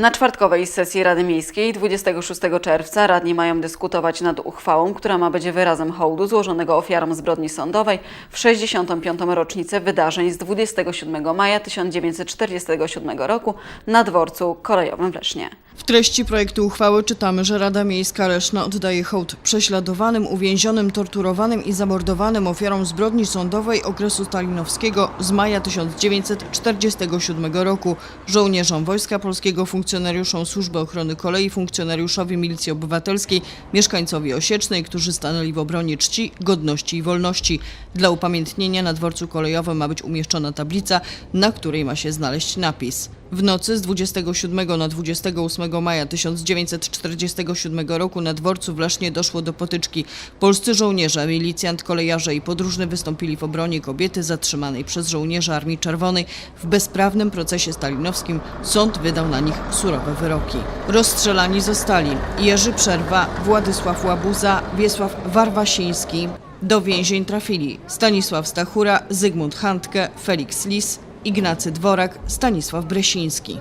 Na czwartkowej sesji Rady Miejskiej 26 czerwca radni mają dyskutować nad uchwałą, która ma być wyrazem hołdu złożonego ofiarom zbrodni sądowej w 65. rocznicę wydarzeń z 27 maja 1947 roku na dworcu kolejowym w Lesznie. W treści projektu uchwały czytamy, że Rada Miejska Leszna oddaje hołd prześladowanym, uwięzionym, torturowanym i zamordowanym ofiarom zbrodni sądowej okresu stalinowskiego z maja 1947 roku, żołnierzom Wojska Polskiego, funkcjonariuszom Służby Ochrony Kolei, funkcjonariuszowi Milicji Obywatelskiej, mieszkańcowi Osiecznej, którzy stanęli w obronie czci, godności i wolności. Dla upamiętnienia na dworcu kolejowym ma być umieszczona tablica, na której ma się znaleźć napis. W nocy z 27 na 28 maja 1947 roku na dworcu w Lesznie doszło do potyczki. Polscy żołnierze, milicjant, kolejarze i podróżny wystąpili w obronie kobiety zatrzymanej przez żołnierza Armii Czerwonej. W bezprawnym procesie stalinowskim sąd wydał na nich surowe wyroki. Rozstrzelani zostali Jerzy Przerwa, Władysław Łabuza, Wiesław Warwasiński. Do więzień trafili Stanisław Stachura, Zygmunt Handke, Felix Lis, Ignacy Dworak, Stanisław Bresiński.